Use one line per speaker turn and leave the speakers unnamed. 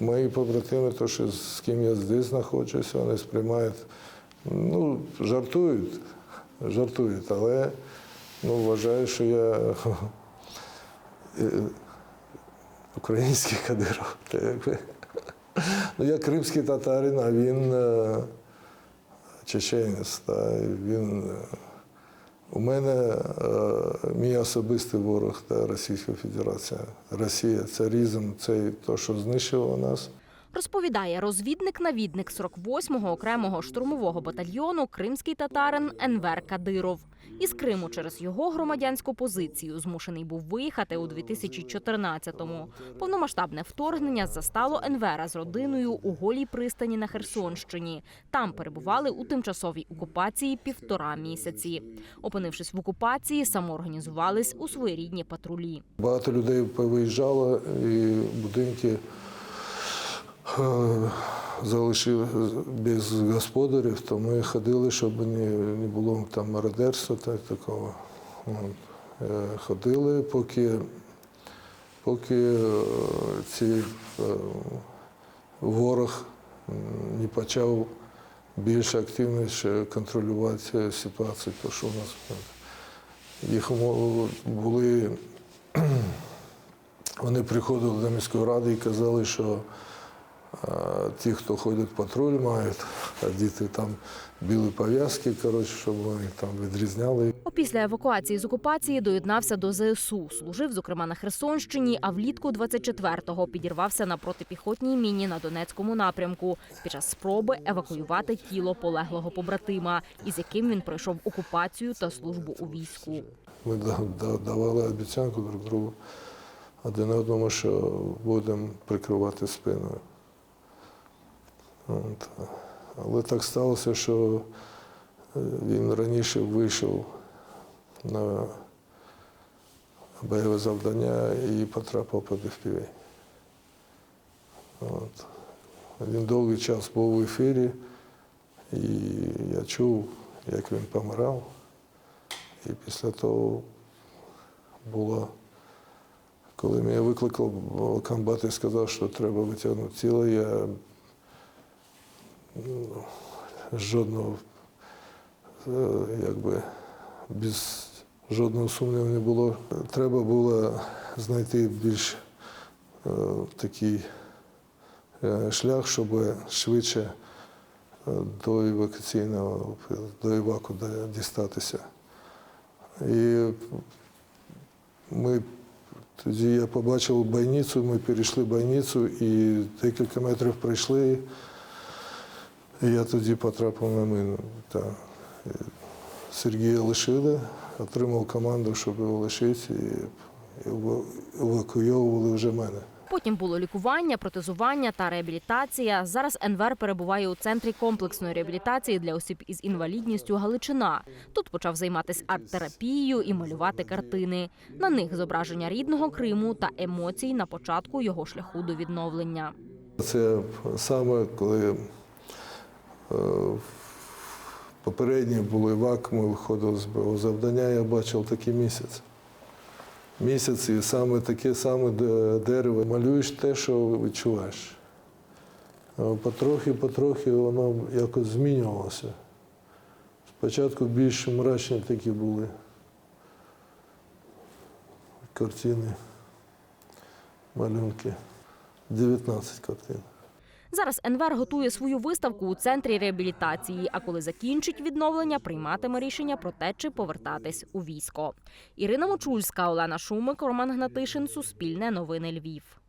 Мої побратими, то, що з ким я здесь знаходжуся, вони сприймають, ну, жартують, жартують, але ну, вважаю, що я е, український Кадиров. Ну, я кримський татарин, а він е, чеченець. Та, він, е, у мене е, мій особистий ворог та Російська Федерація. Росія, царізм, це те, що знищило нас.
Розповідає розвідник-навідник 48-го окремого штурмового батальйону кримський татарин Енвер Кадиров. Із Криму через його громадянську позицію змушений був виїхати у 2014-му. Повномасштабне вторгнення застало Енвера з родиною у голій пристані на Херсонщині. Там перебували у тимчасовій окупації півтора місяці. Опинившись в окупації, самоорганізувались у своєрідні патрулі.
Багато людей повиїжджало і будинки е, залишили без господарів, то ми ходили, щоб не, не було там мародерства та такого. От. Е, Ходили, поки, поки е, ці ворог не почав більш активніше контролювати ситуацію, то що у нас їх були вони приходили до міської ради і казали, що ті, хто ходять в патруль, мають одіти там білі пов'язки, коротше, щоб вони там відрізняли.
Опісля евакуації з окупації доєднався до ЗСУ. Служив, зокрема, на Херсонщині, а влітку 24-го підірвався на протипіхотній міні на Донецькому напрямку під час спроби евакуювати тіло полеглого побратима, із яким він пройшов окупацію та службу у війську.
Ми да- да- давали обіцянку друг другу один одному, що будемо прикривати спиною. От. Але так сталося, що е, він раніше вийшов на бойове завдання і потрапив під FPV. От. Він довгий час був в ефірі, і я чув, як він помирав. І після того було, коли мене викликав комбат і сказав, що треба витягнути тіло, я жодного, е, якби, без жодного сумніву не було. Треба було знайти більш е, такий е, шлях, щоб швидше до евакуаційного, до еваку дістатися. І ми тоді я побачив бойницю, ми перейшли бойницю і декілька метрів пройшли. Я тоді потрапив на мину. Та. Сергія лишили, отримав команду, щоб його лишити, і евакуйовували вже мене.
Потім було лікування, протезування та реабілітація. Зараз Енвер перебуває у центрі комплексної реабілітації для осіб із інвалідністю Галичина. Тут почав займатися арт-терапією і малювати картини. На них зображення рідного Криму та емоцій на початку його шляху до відновлення.
Це саме коли е, попередні були вак, ми виходили з бойового завдання, я бачив такий місяць. Місяць і саме таке саме дерево. Малюєш те, що відчуваєш. Е, Потрохи, потрохи воно якось змінювалося. Спочатку більш мрачні такі були картини, малюнки. 19 картин.
Зараз Енвер готує свою виставку у центрі реабілітації. А коли закінчить відновлення, прийматиме рішення про те, чи повертатись у військо. Ірина Мочульська, Олена Шумик, Роман Гнатишин, Суспільне новини Львів.